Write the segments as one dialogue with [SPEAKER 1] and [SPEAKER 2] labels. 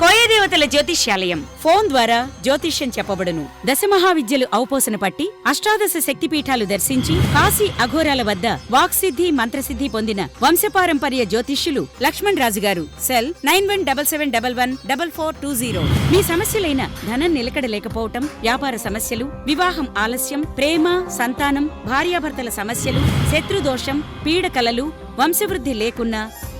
[SPEAKER 1] కోయదేవతల జ్యోతిష్యాలయం. ఫోన్ ద్వారా జ్యోతిష్యం చెప్పబడును. దశ మహావిద్యలు అవపోసన పట్టి అష్టాదశ శక్తిపీఠాలు దర్శించి కాశీ అఘోరాల వద్ద వాక్సిద్ధి మంత్రసిద్ధి పొందిన వంశపారంపర్య జ్యోతిష్యులు Lakshman Raju garu cell nine one double seven double one double four two zero. మీ సమస్యలైన ధనం నిలకడ లేకపోవటం వ్యాపార సమస్యలు వివాహం ఆలస్యం ప్రేమ సంతానం భార్యాభర్తల సమస్యలు శత్రుదోషం పీడకలలు వంశవృద్ధి లేకున్నా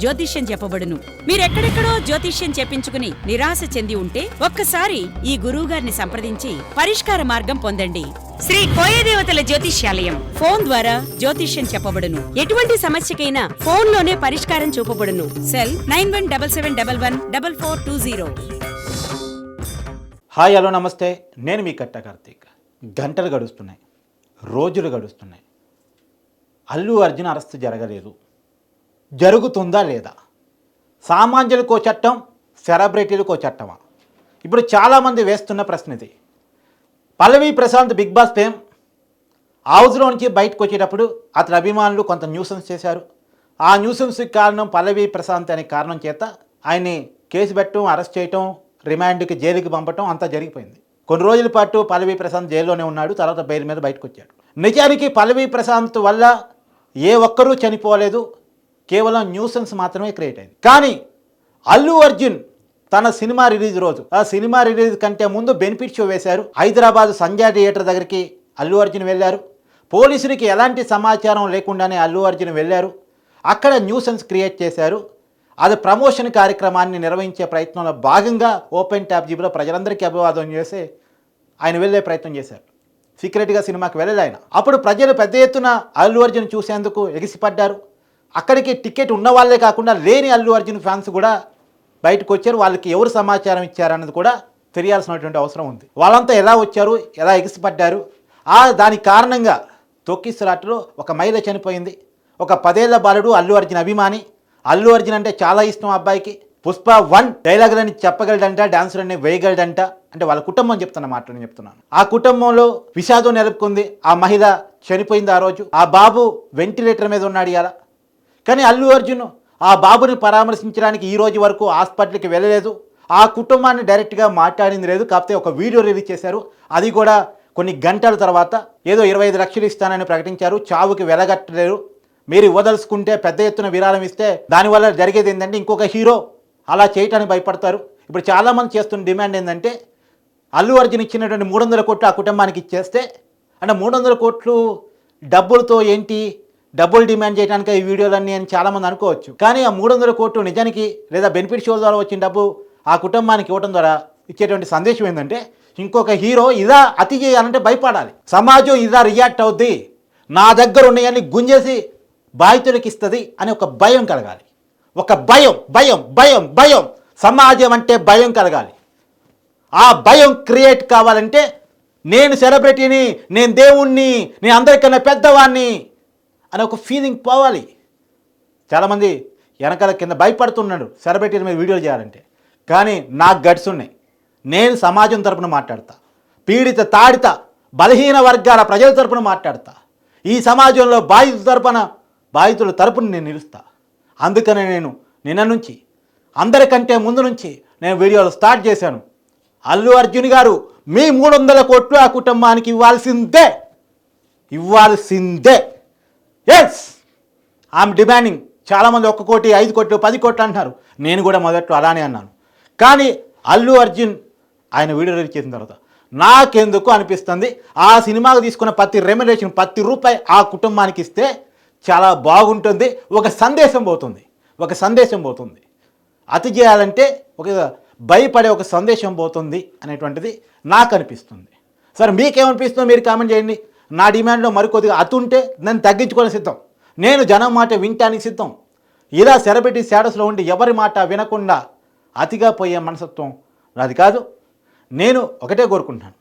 [SPEAKER 1] జ్యోతిష్యం చెప్పబడును. మీరెక్కడెక్కడో జ్యోతిష్యం చెప్పించుకుని నిరాశ చెంది ఉంటే ఒక్కసారి ఈ గురువుగారిని సంప్రదించి పరిష్కార మార్గం పొందండి. శ్రీ కోయదేవతల జ్యోతిష్యాలయం ఫోన్ ద్వారా జ్యోతిష్యం చెప్పబడును. ఎటువంటి సమస్యకైనా ఫోన్లోనే పరిష్కారం చూపబడును. Cell nine one double seven double one double four two zero.
[SPEAKER 2] Hi hello namaste. నేను మీ కట్ట కార్తీక్. గంటలు గడుస్తున్నాయి. రోజులు గడుస్తున్నాయి. అల్లు అర్జున్ అరెస్ట్ జరగలేదు. జరుగుతుందా లేదా? సామాన్యులకో చట్టం సెలబ్రిటీలకో చట్టమా? ఇప్పుడు చాలామంది వేస్తున్న ప్రశ్న ఇది. Pallavi Prashanth Bigg Boss fame హౌస్లో నుంచి బయటకు వచ్చేటప్పుడు అతని అభిమానులు కొంత న్యూసెన్స్ చేశారు. ఆ న్యూసెన్స్కి కారణం పల్లవి ప్రశాంత్ అనే కారణం చేత ఆయన్ని కేసు పెట్టడం అరెస్ట్ చేయటం రిమాండ్కి జైలుకి పంపటం అంతా జరిగిపోయింది. కొన్ని రోజుల పాటు పల్లవి ప్రశాంత్ జైల్లోనే ఉన్నాడు తర్వాత బెయిల్ మీద బయటకు వచ్చాడు. నిజానికి పల్లవి ప్రశాంత్ వల్ల ఏ ఒక్కరూ చనిపోలేదు. కేవలం న్యూసెన్స్ మాత్రమే క్రియేట్ అయింది. కానీ అల్లు అర్జున్ తన సినిమా రిలీజ్ రోజు ఆ సినిమా రిలీజ్ కంటే ముందు బెనిఫిట్ షో వేశారు. హైదరాబాద్ సంధ్యా థియేటర్ దగ్గరికి అల్లు అర్జున్ వెళ్ళారు. పోలీసులకి ఎలాంటి సమాచారం లేకుండానే అల్లు అర్జున్ వెళ్ళారు. అక్కడ న్యూసెన్స్ క్రియేట్ చేశారు. అది ప్రమోషన్ కార్యక్రమాన్ని నిర్వహించే ప్రయత్నంలో భాగంగా ఓపెన్ ట్యాప్ జీబీలో ప్రజలందరికీ అభివాదం చేసి ఆయన వెళ్ళే ప్రయత్నం చేశారు. సీక్రెట్గా సినిమాకి వెళ్ళలేదు ఆయన. అప్పుడు ప్రజలు పెద్ద ఎత్తున అల్లు అర్జున్ చూసేందుకు ఎగిసిపడ్డారు. అక్కడికి టికెట్ ఉన్న వాళ్ళే కాకుండా లేని అల్లు అర్జున్ ఫ్యాన్స్ కూడా బయటకు వచ్చారు. వాళ్ళకి ఎవరు సమాచారం ఇచ్చారన్నది కూడా తెలియాల్సినటువంటి అవసరం ఉంది. వాళ్ళంతా ఎలా వచ్చారు ఎలా ఎగిసిపడ్డారు ఆ దానికి కారణంగా తొక్కిసలాటలో ఒక మహిళ చనిపోయింది. ఒక పదేళ్ళ బాలుడు అల్లు అర్జున్ అభిమాని. అల్లు అర్జున్ అంటే చాలా ఇష్టం అబ్బాయికి. పుష్ప వన్ డైలాగులని చెప్పగలడంట డాన్సులని వేయగలడంట. అంటే వాళ్ళ కుటుంబం చెప్తున్న మాట నేను చెప్తున్నాను. ఆ కుటుంబంలో విషాదం నెలకొంది. ఆ మహిళ చనిపోయింది ఆ రోజు. ఆ బాబు వెంటిలేటర్ మీద ఉన్నాడు ఇలా కానీ అల్లు అర్జున్ ఆ బాబుని పరామర్శించడానికి ఈ రోజు వరకు హాస్పిటల్కి వెళ్ళలేదు. ఆ కుటుంబాన్ని డైరెక్ట్గా మాట్లాడింది లేదు. కాకపోతే ఒక వీడియో రిలీజ్ చేశారు. అది కూడా కొన్ని గంటల తర్వాత ఏదో ఇరవై ఐదు లక్షలు ఇస్తానని ప్రకటించారు. చావుకి వెలగట్టలేరు. మీరు ఇవ్వదలుచుకుంటే పెద్ద ఎత్తున విరాళం ఇస్తే దానివల్ల జరిగేది ఏంటంటే ఇంకొక హీరో అలా చేయటానికి భయపడతారు. ఇప్పుడు చాలామంది చేస్తున్న డిమాండ్ ఏంటంటే అల్లు అర్జున్ ఇచ్చినటువంటి మూడు వందల కోట్లు ఆ కుటుంబానికి ఇచ్చేస్తే అంటే మూడు వందల కోట్లు డబ్బులతో ఏంటి డబ్బులు డిమాండ్ చేయడానికి ఈ వీడియోలన్నీ అని చాలామంది అనుకోవచ్చు. కానీ ఆ మూడు వందల కోట్లు నిజానికి లేదా బెనిఫిట్ షో ద్వారా వచ్చిన డబ్బు ఆ కుటుంబానికి ఇవ్వడం ద్వారా ఇచ్చేటువంటి సందేశం ఏంటంటే ఇంకొక హీరో ఇలా అతి చేయాలంటే భయపడాలి. సమాజం ఇలా రియాక్ట్ అవుద్ది. నా దగ్గర ఉన్నాయని గుంజేసి బాధితులకి ఇస్తుంది అని ఒక భయం కలగాలి. ఒక భయం భయం భయం భయం. సమాజం అంటే భయం కలగాలి. ఆ భయం క్రియేట్ కావాలంటే నేను సెలబ్రిటీని నేను దేవుణ్ణి నేను అందరికన్నా పెద్దవాణ్ణి అని ఒక ఫీలింగ్ పోవాలి. చాలామంది వెనకాల కింద భయపడుతున్నాడు సెరబెట్టిన మీద వీడియోలు చేయాలంటే. కానీ నాకు గట్స్ ఉన్నాయి. నేను సమాజం తరపున మాట్లాడతా. పీడిత తాడిత బలహీన వర్గాల ప్రజల తరపున మాట్లాడతా. ఈ సమాజంలో బాధితుల తరపున బాధితుల తరపున నేను నిలుస్తా. అందుకనే నేను నిన్న నుంచి అందరికంటే ముందు నుంచి నేను వీడియోలు స్టార్ట్ చేశాను. అల్లు అర్జున్ గారు మీ మూడు వందల కోట్లు ఆ కుటుంబానికి ఇవ్వాల్సిందే. ఇవ్వాల్సిందే. ఎస్ ఐఎమ్ డిమాండింగ్ చాలామంది ఒక్క కోటి ఐదు కోట్లు పది కోట్లు అంటున్నారు. నేను కూడా మొదట్లో అలానే అన్నాను. కానీ అల్లు అర్జున్ ఆయన వీడియో రిలీజ్ చేసిన తర్వాత నాకెందుకు అనిపిస్తుంది? ఆ సినిమాకు తీసుకున్న ప్రతి రెమ్యులేషన్ ప్రతి రూపాయి ఆ కుటుంబానికి ఇస్తే చాలా బాగుంటుంది. ఒక సందేశం పోతుంది. ఒక సందేశం పోతుంది. అతి చేయాలంటే ఒక భయపడే ఒక సందేశం పోతుంది అనేటువంటిది నాకు అనిపిస్తుంది. సరే మీకేమనిపిస్తుందో మీరు కామెంట్ చేయండి. నా డిమాండ్లో మరికొద్దిగా అతుంటే నేను తగ్గించుకోవడం సిద్ధం. నేను జనం మాట వింటానికి సిద్ధం. ఇలా సెరబెట్టి స్టేటస్లో ఉండి ఎవరి మాట వినకుండా అతిగా పోయే మనసత్వం నాది కాదు. నేను ఒకటే కోరుకుంటున్నాను.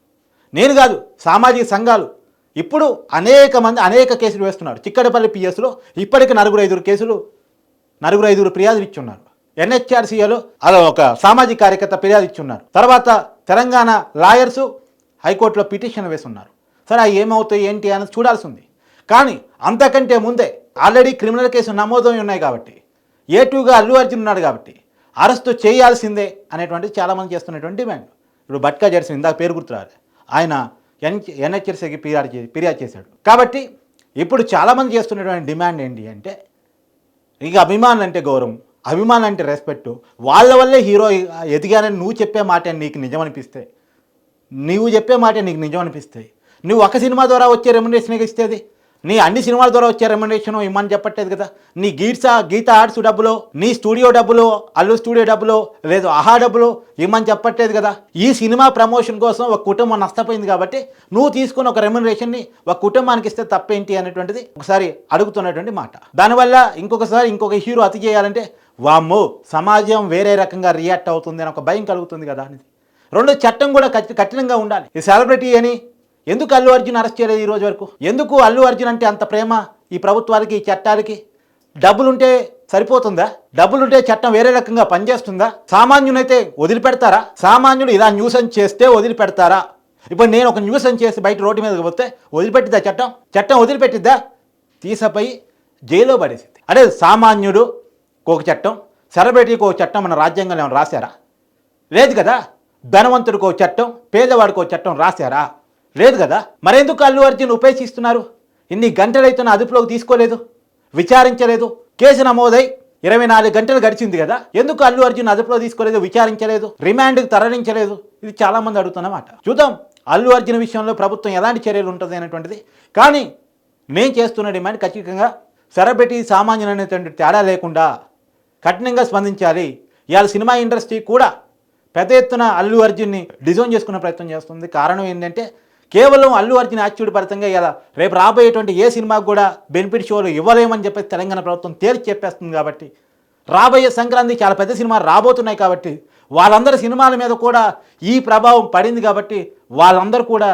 [SPEAKER 2] నేను కాదు సామాజిక సంఘాలు. ఇప్పుడు అనేక మంది అనేక కేసులు వేస్తున్నారు. చిక్కడపల్లి పిఎస్లో ఇప్పటికి నలుగురు ఐదుగురు కేసులు నలుగురు ఐదుగురు ఫిర్యాదులు ఇచ్చున్నారు. ఎన్హెచ్ఆర్సీఏలో అలా ఒక సామాజిక కార్యకర్త ఫిర్యాదు ఇచ్చున్నారు. తర్వాత తెలంగాణ లాయర్సు హైకోర్టులో పిటిషన్ వేస్తున్నారు సరే అవి ఏమవుతాయి ఏంటి అని చూడాల్సి ఉంది కానీ అంతకంటే ముందే ఆల్రెడీ క్రిమినల్ కేసు నమోదై ఉన్నాయి కాబట్టి ఏ టూగా అల్లు అర్జున్ ఉన్నాడు కాబట్టి అరెస్టు చేయాల్సిందే అనేటువంటి చాలామంది చేస్తున్నటువంటి డిమాండ్. ఇప్పుడు బట్కా జెర్సన్ ఇందాక పేరు గుర్తురాలి. ఆయన ఎన్ ఎన్హెచ్ఆర్సీకి ఫిర్యాదు ఫిర్యాదు చేశాడు. కాబట్టి ఇప్పుడు చాలామంది చేస్తున్నటువంటి డిమాండ్ ఏంటి అంటే ఇక అభిమానులు అంటే గౌరవం అభిమానులు అంటే రెస్పెక్ట్ వాళ్ళ వల్లే హీరో ఎదిగానని నువ్వు చెప్పే మాట నీకు నిజం అనిపిస్తే నువ్వు చెప్పే మాట నీకు నిజం అనిపిస్తాయి నువ్వు ఒక సినిమా ద్వారా వచ్చే రెమ్యునేషన్ ఇస్తేది నీ అన్ని సినిమాల ద్వారా వచ్చే రెమ్యునేషన్ ఇమ్మని చెప్పట్లేదు కదా? నీ గీట్సా గీత ఆర్ట్స్ డబ్బులు నీ స్టూడియో డబ్బులో అల్లు స్టూడియో డబ్బులో లేదు ఆహా డబ్బులు ఇమ్మని చెప్పట్లేదు కదా? ఈ సినిమా ప్రమోషన్ కోసం ఒక కుటుంబం నష్టపోయింది కాబట్టి నువ్వు తీసుకున్న ఒక రెమ్యునరేషన్ని ఒక కుటుంబానికి ఇస్తే తప్పేంటి అనేటువంటిది ఒకసారి అడుగుతున్నటువంటి మాట. దానివల్ల ఇంకొకసారి ఇంకొక హీరో అతి చేయాలంటే వామ్మో సమాజం వేరే రకంగా రియాక్ట్ అవుతుంది అని ఒక భయం కలుగుతుంది కదా అనేది. రెండు చట్టం కూడా కఠి- కఠినంగా ఉండాలి. ఈ సెలబ్రిటీ అని ఎందుకు అల్లు అర్జున్ అరెస్ట్ చేయలేదు ఈరోజు వరకు? ఎందుకు అల్లు అర్జున్ అంటే అంత ప్రేమ ఈ ప్రభుత్వాలకి ఈ చట్టాలకి డబ్బులుంటే సరిపోతుందా? డబ్బులుంటే చట్టం వేరే రకంగా పనిచేస్తుందా? సామాన్యునైతే వదిలిపెడతారా? సామాన్యుడు ఇలా న్యూసెన్స్ చేస్తే వదిలిపెడతారా? ఇప్పుడు నేను ఒక న్యూసెన్స్ చేసి బయట రోడ్డు మీదకి పోతే వదిలిపెట్టిద్దా చట్టం? చట్టం వదిలిపెట్టిద్దా? తీసపోయి జైల్లో పడేసింది. అదే సామాన్యుడు ఒక చట్టం సెలబ్రిటీకి ఒక చట్టం మన రాజ్యాంగంలో ఏమైనా రాశారా? లేదు కదా? ధనవంతుడికి ఒక చట్టం పేదవాడికి ఒక చట్టం రాశారా? లేదు కదా? మరెందుకు అల్లు అర్జున్ ఉపేక్షిస్తున్నారు? ఇన్ని గంటలైతున్న అదుపులోకి తీసుకోలేదు. విచారించలేదు. కేసు నమోదై ఇరవై నాలుగు గంటలు గడిచింది కదా? ఎందుకు అల్లు అర్జున్ అదుపులో తీసుకోలేదు విచారించలేదు రిమాండ్కి తరలించలేదు? ఇది చాలా మంది అడుగుతున్నమాట చూద్దాం అల్లు అర్జున్ విషయంలో ప్రభుత్వం ఎలాంటి చర్యలు ఉంటుంది అనేటువంటిది. కానీ నేను చేస్తున్న డిమాండ్ ఖచ్చితంగా సెరబెట్టి సామాన్యులు అనేటువంటి తేడా లేకుండా కఠినంగా స్పందించాలి. ఇవాళ సినిమా ఇండస్ట్రీ కూడా పెద్ద ఎత్తున అల్లు అర్జున్ని డిజైన్ చేసుకునే ప్రయత్నం చేస్తుంది. కారణం ఏంటంటే కేవలం అల్లు అర్జున్ యాక్టివిటీ ఫలితంగా ఇలా రేపు రాబోయేటువంటి ఏ సినిమాకు కూడా బెనిఫిట్ షోలు ఇవ్వలేమని చెప్పేసి తెలంగాణ ప్రభుత్వం తేల్చి చెప్పేస్తుంది కాబట్టి రాబోయే సంక్రాంతి చాలా పెద్ద సినిమాలు రాబోతున్నాయి కాబట్టి వాళ్ళందరి సినిమాల మీద కూడా ఈ ప్రభావం పడింది కాబట్టి వాళ్ళందరూ కూడా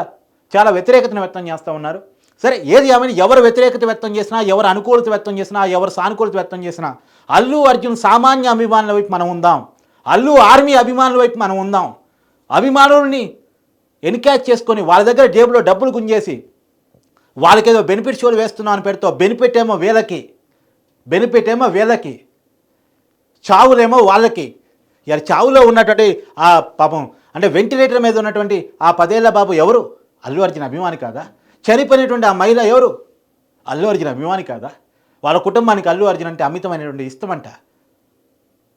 [SPEAKER 2] చాలా వ్యతిరేకతను వ్యక్తం చేస్తూ ఉన్నారు. సరే ఏది ఏమైనా ఎవరు వ్యతిరేకత వ్యక్తం చేసినా ఎవరు అనుకూలత వ్యక్తం చేసినా ఎవరు సానుకూలత వ్యక్తం చేసినా అల్లు అర్జున్ సామాన్య అభిమానుల వైపు మనం ఉందాం. అల్లు ఆర్మీ అభిమానుల వైపు మనం ఉందాం. అభిమానుల్ని ఎన్క్యాచ్ చేసుకొని వాళ్ళ దగ్గర జేబులో డబ్బులు గుంజేసి వాళ్ళకేదో బెనిఫిట్ షోలు వేస్తున్నాను అని బెనిఫిట్ ఏమో వీళ్ళకి బెనిఫిట్ ఏమో వీళ్ళకి చావులేమో వాళ్ళకి. ఇలా చావులో ఉన్నటువంటి ఆ పాపం అంటే వెంటిలేటర్ మీద ఉన్నటువంటి ఆ పదేళ్ళ బాబు ఎవరు? అల్లు అర్జున్ అభిమాని కాదా? చనిపోయినటువంటి ఆ మహిళ ఎవరు? అల్లు అర్జున్ అభిమాని కాదా? వాళ్ళ కుటుంబానికి అల్లు అర్జున్ అంటే అమితమైనటువంటి ఇష్టమంట.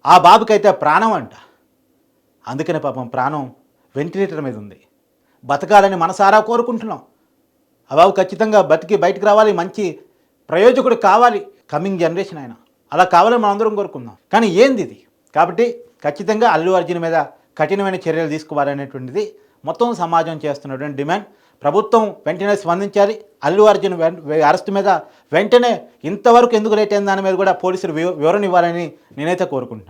[SPEAKER 2] ఆ బాబుకైతే ప్రాణం అంట. అందుకనే పాపం ప్రాణం వెంటిలేటర్ మీద ఉంది. బతకాలని మనసారా కోరుకుంటున్నాం. ఆ ఖచ్చితంగా బతికి బయటకు రావాలి మంచి ప్రయోజకుడు కావాలి. కమింగ్ జనరేషన్ ఆయన. అలా కావాలని మనం అందరం కోరుకుందాం. కానీ ఏంది ఇది? కాబట్టి ఖచ్చితంగా అల్లు అర్జున్ మీద కఠినమైన చర్యలు తీసుకోవాలనేటువంటిది మొత్తం సమాజం చేస్తున్నటువంటి డిమాండ్. ప్రభుత్వం వెంటనే స్పందించాలి. అల్లు అర్జున్ అరెస్టు మీద వెంటనే ఇంతవరకు ఎందుకు లేట్ అయిన దాని మీద కూడా పోలీసులు వివరణ ఇవ్వాలని నేనైతే కోరుకుంటున్నాను.